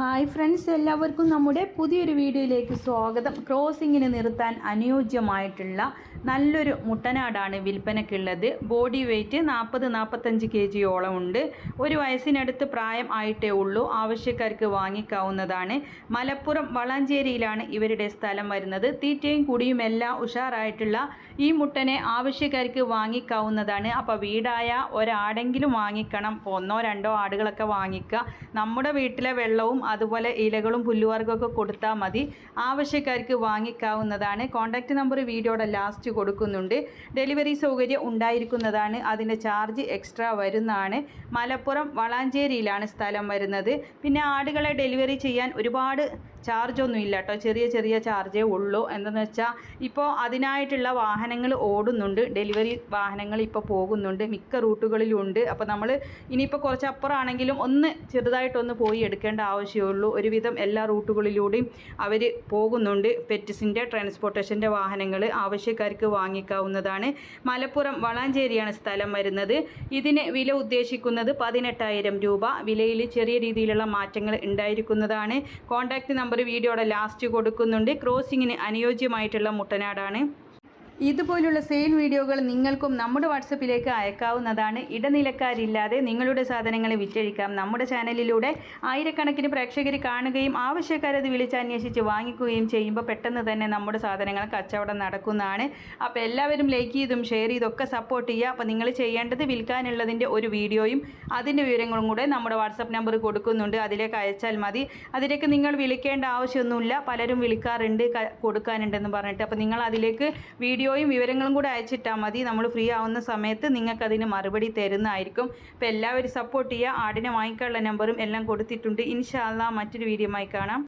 Hi friends എല്ലാവർക്കും നമ്മുടെ പുതിയൊരു വീഡിയോയിലേക്ക് സ്വാഗതം. ക്രോസിങ്ങിന് നിർത്താൻ അനുയോജ്യമായിട്ടുള്ള നല്ലൊരു മുട്ടനാടാണ് വിൽപ്പനയ്ക്കുള്ളത് ബോഡി വെയ്റ്റ് നാൽപ്പത് നാൽപ്പത്തഞ്ച് കെ ജിയോളം ഉണ്ട്. ഒരു വയസ്സിനടുത്ത് പ്രായം ആയിട്ടേ ഉള്ളൂ. ആവശ്യക്കാർക്ക് വാങ്ങിക്കാവുന്നതാണ്. മലപ്പുറം വളാഞ്ചേരിയിലാണ് ഇവരുടെ സ്ഥലം വരുന്നത്. തീറ്റയും കുടിയും എല്ലാം ഉഷാറായിട്ടുള്ള ഈ മുട്ടനെ ആവശ്യക്കാർക്ക് വാങ്ങിക്കാവുന്നതാണ്. അപ്പോൾ വീടായ ഒരാടെങ്കിലും വാങ്ങിക്കണം. ഒന്നോ രണ്ടോ ആടുകളൊക്കെ വാങ്ങിക്കുക. നമ്മുടെ വീട്ടിലെ വെള്ളവും അതുപോലെ ഇലകളും പുല്ലുവർഗമൊക്കെ കൊടുത്താൽ മതി. ആവശ്യക്കാർക്ക് വാങ്ങിക്കാവുന്നതാണ്. കോൺടാക്റ്റ് നമ്പർ വീഡിയോയുടെ ലാസ്റ്റ് കൊടുക്കുന്നുണ്ട്. ഡെലിവറി സൗകര്യം ഉണ്ടായിരിക്കുന്നതാണ്. അതിന്റെ ചാർജ് എക്സ്ട്രാ വരുന്നതാണ്. മലപ്പുറം വളാഞ്ചേരിയിലാണ് സ്ഥലം വരുന്നത്. പിന്നെ ആടുകളെ ഡെലിവറി ചെയ്യാൻ ഒരുപാട് ചാർജൊന്നും ഇല്ല കേട്ടോ ചെറിയ ചെറിയ ചാർജേ ഉള്ളൂ. എന്തെന്ന് വെച്ചാൽ ഇപ്പോൾ അതിനായിട്ടുള്ള വാഹനങ്ങൾ ഓടുന്നുണ്ട്. ഡെലിവറി വാഹനങ്ങൾ ഇപ്പോൾ പോകുന്നുണ്ട്. മിക്ക റൂട്ടുകളിലും ഉണ്ട് അപ്പോൾ നമ്മൾ ഇനിയിപ്പോൾ കുറച്ച് അപ്പുറമാണെങ്കിലും ഒന്ന് ചെറുതായിട്ടൊന്ന് പോയി എടുക്കേണ്ട ആവശ്യമുള്ളൂ. ഒരുവിധം എല്ലാ റൂട്ടുകളിലൂടെയും അവർ പോകുന്നുണ്ട്. പെറ്റിസിന്റെ ട്രാൻസ്പോർട്ടേഷന്റെ വാഹനങ്ങൾ ആവശ്യക്കാർക്ക് വാങ്ങിക്കാവുന്നതാണ്. മലപ്പുറം വളാഞ്ചേരിയാണ് സ്ഥലം വരുന്നത്. ഇതിന് വില ഉദ്ദേശിക്കുന്നത് പതിനെട്ടായിരം രൂപ. വിലയിൽ ചെറിയ രീതിയിലുള്ള മാറ്റങ്ങൾ ഉണ്ടായിരിക്കുന്നതാണ്. കോൺടാക്റ്റ് നമ്പർ വീഡിയോയുടെ ലാസ്റ്റ് കൊടുക്കുന്നുണ്ട്. ക്രോസിങ്ങിന് അനുയോജ്യമായിട്ടുള്ള മുട്ടനാടാണ്. ഇതുപോലുള്ള സെയിൽ വീഡിയോകൾ നിങ്ങൾക്കും നമ്മുടെ വാട്സപ്പിലേക്ക് അയക്കാവുന്നതാണ്. ഇടനിലക്കാരില്ലാതെ നിങ്ങളുടെ സാധനങ്ങൾ വിറ്റഴിക്കാം. നമ്മുടെ ചാനലിലൂടെ ആയിരക്കണക്കിന് പ്രേക്ഷകർ കാണുകയും ആവശ്യക്കാരത് വിളിച്ചന്വേഷിച്ച് വാങ്ങിക്കുകയും ചെയ്യുമ്പോൾ പെട്ടെന്ന് തന്നെ നമ്മുടെ സാധനങ്ങൾ കച്ചവടം നടക്കുന്നതാണ്. അപ്പോൾ എല്ലാവരും ലൈക്ക് ചെയ്തും ഷെയർ ചെയ്തൊക്കെ സപ്പോർട്ട് ചെയ്യുക. അപ്പോൾ നിങ്ങൾ ചെയ്യേണ്ടത് വിൽക്കാനുള്ളതിന്റെ ഒരു വീഡിയോയും അതിന്റെ വിവരങ്ങളും കൂടെ നമ്മുടെ വാട്സപ്പ് നമ്പർ കൊടുക്കുന്നുണ്ട്. അതിലേക്ക് അയച്ചാൽ മതി. അതിലേക്ക് നിങ്ങൾ വിളിക്കേണ്ട ആവശ്യമൊന്നുമില്ല. പലരും വിളിക്കാറുണ്ട് കൊടുക്കാനുണ്ടെന്ന് പറഞ്ഞിട്ട്. അപ്പോൾ നിങ്ങൾ അതിലേക്ക് വീഡിയോയും വിവരങ്ങളും കൂടെ അയച്ചിട്ടാൽ മതി. നമ്മൾ ഫ്രീ ആവുന്ന സമയത്ത് നിങ്ങൾക്ക് അതിന് മറുപടി തരുന്നതായിരിക്കും. അപ്പോൾ എല്ലാവരും സപ്പോർട്ട് ചെയ്യുക. ആടിനെ വാങ്ങിക്കാനുള്ള നമ്പറും എല്ലാം കൊടുത്തിട്ടുണ്ട്. ഇൻഷാല്ല മറ്റൊരു വീഡിയോ കാണാം.